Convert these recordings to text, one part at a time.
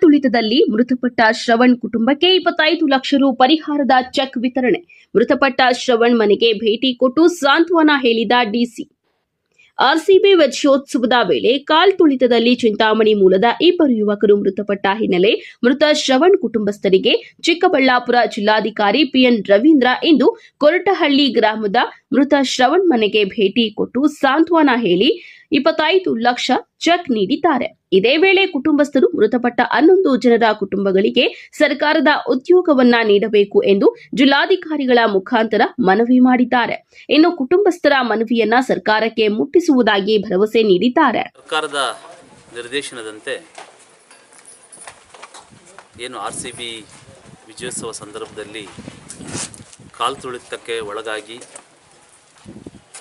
ತುಳಿತದಲ್ಲಿ ಮೃತಪಟ್ಟ ಶ್ರವಣ್ ಕುಟುಂಬಕ್ಕೆ ಇಪ್ಪತ್ತೈದು ಲಕ್ಷ ರು ಪರಿಹಾರದ ಚೆಕ್ ವಿತರಣೆ. ಮೃತಪಟ್ಟ ಶ್ರವಣ್ ಮನೆಗೆ ಭೇಟಿ ಕೊಟ್ಟು ಸಾಂತ್ವನ ಹೇಳಿದ ಡಿಸಿ ಆರ್ಸಿಬಿ ವಜ್ರೋತ್ಸವದ ವೇಳೆ ಕಾಲ್ ತುಳಿತದಲ್ಲಿ ಚಿಂತಾಮಣಿ ಮೂಲದ ಇಬ್ಬರು ಯುವಕರು ಮೃತಪಟ್ಟ ಹಿನ್ನೆಲೆ ಮೃತ ಶ್ರವಣ್ ಕುಟುಂಬಸ್ಥರಿಗೆ ಚಿಕ್ಕಬಳ್ಳಾಪುರ ಜಿಲ್ಲಾಧಿಕಾರಿ ಪಿಎನ್ ರವೀಂದ್ರ ಇಂದು ಕೊರಟಹಳ್ಳಿ ಗ್ರಾಮದ ಮೃತ ಶ್ರವಣ್ ಮನೆಗೆ ಭೇಟಿ ಕೊಟ್ಟು ಸಾಂತ್ವನ ಹೇಳಿ ಇಪ್ಪತ್ತೈದು ಲಕ್ಷ ಚೆಕ್ ನೀಡಿದ್ದಾರೆ. ಇದೇ ವೇಳೆ ಕುಟುಂಬಸ್ಥರು ಮೃತಪಟ್ಟ ಹನ್ನೊಂದು ಜನರ ಕುಟುಂಬಗಳಿಗೆ ಸರ್ಕಾರದ ಉದ್ಯೋಗವನ್ನ ನೀಡಬೇಕು ಎಂದು ಜಿಲ್ಲಾಧಿಕಾರಿಗಳ ಮುಖಾಂತರ ಮನವಿ ಮಾಡಿದ್ದಾರೆ. ಇನ್ನು ಕುಟುಂಬಸ್ಥರ ಮನವಿಯನ್ನ ಸರ್ಕಾರಕ್ಕೆ ಮುಟ್ಟಿಸುವುದಾಗಿ ಭರವಸೆ ನೀಡಿದ್ದಾರೆ. ಸರ್ಕಾರದ ನಿರ್ದೇಶನದಂತೆ ಏನು ಆರ್ ಸಿ ಬಿ ವಿಜಯೋತ್ಸವ ಸಂದರ್ಭದಲ್ಲಿ ಕಾಲು ತುಳಿತಕ್ಕೆ ಒಳಗಾಗಿ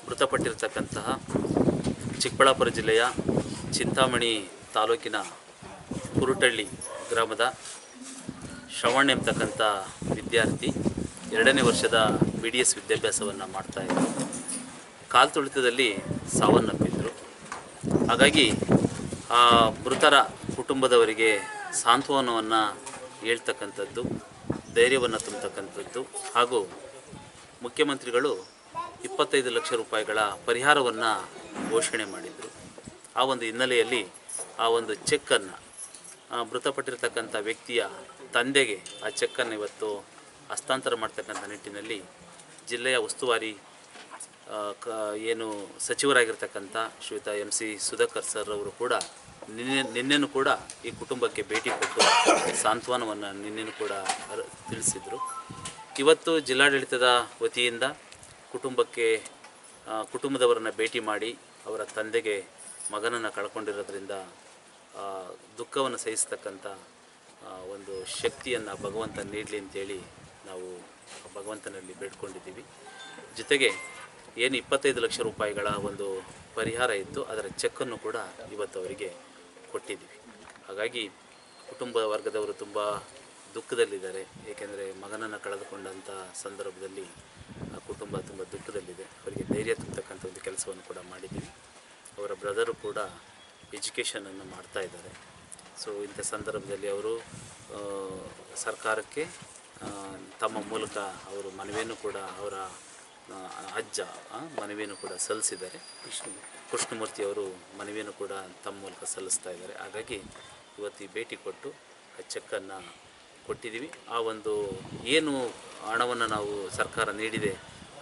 ಮೃತಪಟ್ಟಿರತಕ್ಕಂತಹ ಚಿಕ್ಕಬಳ್ಳಾಪುರ ಜಿಲ್ಲೆಯ ಚಿಂತಾಮಣಿ ತಾಲೂಕಿನ ಕುರುಟಳ್ಳಿ ಗ್ರಾಮದ ಶ್ರವಣ್ ಎಂಬತಕ್ಕಂಥ ವಿದ್ಯಾರ್ಥಿ ಎರಡನೇ ವರ್ಷದ ಬಿ ಡಿ ಎಸ್ ವಿದ್ಯಾಭ್ಯಾಸವನ್ನು ಮಾಡ್ತಾ ಇದ್ದರು ಕಾಲು ತುಳಿತದಲ್ಲಿ ಸಾವನ್ನಪ್ಪಿದ್ದರು ಹಾಗಾಗಿ ಆ ಮೃತರ ಕುಟುಂಬದವರಿಗೆ ಸಾಂತ್ವನವನ್ನು ಹೇಳ್ತಕ್ಕಂಥದ್ದು, ಧೈರ್ಯವನ್ನು ತುಂಬತಕ್ಕಂಥದ್ದು ಹಾಗೂ ಮುಖ್ಯಮಂತ್ರಿಗಳು ಇಪ್ಪತ್ತೈದು ಲಕ್ಷ ರೂಪಾಯಿಗಳ ಪರಿಹಾರವನ್ನು ಘೋಷಣೆ ಮಾಡಿದರು. ಆ ಒಂದು ಹಿನ್ನೆಲೆಯಲ್ಲಿ ಆ ಒಂದು ಚೆಕ್ಕನ್ನು ಮೃತಪಟ್ಟಿರ್ತಕ್ಕಂಥ ವ್ಯಕ್ತಿಯ ತಂದೆಗೆ ಆ ಚೆಕ್ಕನ್ನು ಇವತ್ತು ಹಸ್ತಾಂತರ ಮಾಡ್ತಕ್ಕಂಥ ನಿಟ್ಟಿನಲ್ಲಿ ಜಿಲ್ಲೆಯ ಉಸ್ತುವಾರಿ ಕ, ಏನು ಸಚಿವರಾಗಿರ್ತಕ್ಕಂಥ ಶ್ರೀಯುತ ಎಂ ಸಿ ಸುಧಾಕರ್ ಸರ್ ಅವರು ಕೂಡ ನಿನ್ನೆ, ನಿನ್ನೆನೂ ಕೂಡ ಈ ಕುಟುಂಬಕ್ಕೆ ಭೇಟಿ ಕೊಟ್ಟು ಸಾಂತ್ವನವನ್ನು ನಿನ್ನೆನೂ ಕೂಡ ತಿಳಿಸಿದರು. ಇವತ್ತು ಜಿಲ್ಲಾಡಳಿತದ ವತಿಯಿಂದ ಕುಟುಂಬಕ್ಕೆ ಕುಟುಂಬದವರನ್ನು ಭೇಟಿ ಮಾಡಿ ಅವರ ತಂದೆಗೆ ಮಗನನ್ನು ಕಳ್ಕೊಂಡಿರೋದ್ರಿಂದ ದುಃಖವನ್ನು ಸಹಿಸ್ತಕ್ಕಂಥ ಒಂದು ಶಕ್ತಿಯನ್ನು ಭಗವಂತ ನೀಡಲಿ ಅಂತೇಳಿ ನಾವು ಭಗವಂತನಲ್ಲಿ ಬೇಡ್ಕೊಂಡಿದ್ದೀವಿ. ಜೊತೆಗೆ ಏನು ಇಪ್ಪತ್ತೈದು ಲಕ್ಷ ರೂಪಾಯಿಗಳ ಒಂದು ಪರಿಹಾರ ಇತ್ತು, ಅದರ ಚೆಕ್ಕನ್ನು ಕೂಡ ಇವತ್ತು ಅವರಿಗೆ ಕೊಟ್ಟಿದ್ದೀವಿ. ಹಾಗಾಗಿ ಕುಟುಂಬ ವರ್ಗದವರು ತುಂಬ ದುಃಖದಲ್ಲಿದ್ದಾರೆ. ಏಕೆಂದರೆ ಮಗನನ್ನು ಕಳೆದುಕೊಂಡಂಥ ಸಂದರ್ಭದಲ್ಲಿ ಆ ಕುಟುಂಬ ತುಂಬ ದುಃಖದಲ್ಲಿದೆ. ಅವರಿಗೆ ಧೈರ್ಯ ತುಂಬತಕ್ಕಂಥ ಒಂದು ಕೆಲಸವನ್ನು ಕೂಡ ಮಾಡಿದ್ದೀವಿ. ಅವರ ಬ್ರದರು ಕೂಡ ಎಜುಕೇಷನನ್ನು ಮಾಡ್ತಾ ಇದ್ದಾರೆ. ಸೊ ಇಂಥ ಸಂದರ್ಭದಲ್ಲಿ ಅವರು ಸರ್ಕಾರಕ್ಕೆ ತಮ್ಮ ಮೂಲಕ ಅವರು ಮನವಿಯನ್ನು ಕೂಡ ಅವರ ಅಜ್ಜ ಮನವಿಯನ್ನು ಕೂಡ ಸಲ್ಲಿಸಿದ್ದಾರೆ. ಕೃಷ್ಣಮೂರ್ತಿ ಅವರು ಮನವಿಯನ್ನು ಕೂಡ ತಮ್ಮ ಮೂಲಕ ಸಲ್ಲಿಸ್ತಾ ಇದ್ದಾರೆ. ಹಾಗಾಗಿ ಇವತ್ತು ಈ ಭೇಟಿ ಕೊಟ್ಟು ಆ ಚೆಕ್ಕನ್ನು ಕೊಟ್ಟಿದ್ದೀವಿ. ಆ ಒಂದು ಏನು ಹಣವನ್ನು ನಾವು ಸರ್ಕಾರ ನೀಡಿದೆ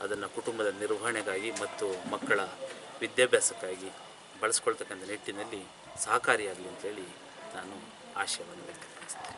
ಅದನ್ನು ಕುಟುಂಬದ ನಿರ್ವಹಣೆಗಾಗಿ ಮತ್ತು ಮಕ್ಕಳ ವಿದ್ಯಾಭ್ಯಾಸಕ್ಕಾಗಿ ಬಳಸ್ಕೊಳ್ತಕ್ಕಂಥ ನಿಟ್ಟಿನಲ್ಲಿ ಸಹಕಾರಿಯಾಗಲಿ ಅಂತೇಳಿ ನಾನು ಆಶಯವನ್ನು ವ್ಯಕ್ತಪಡಿಸ್ತೇನೆ.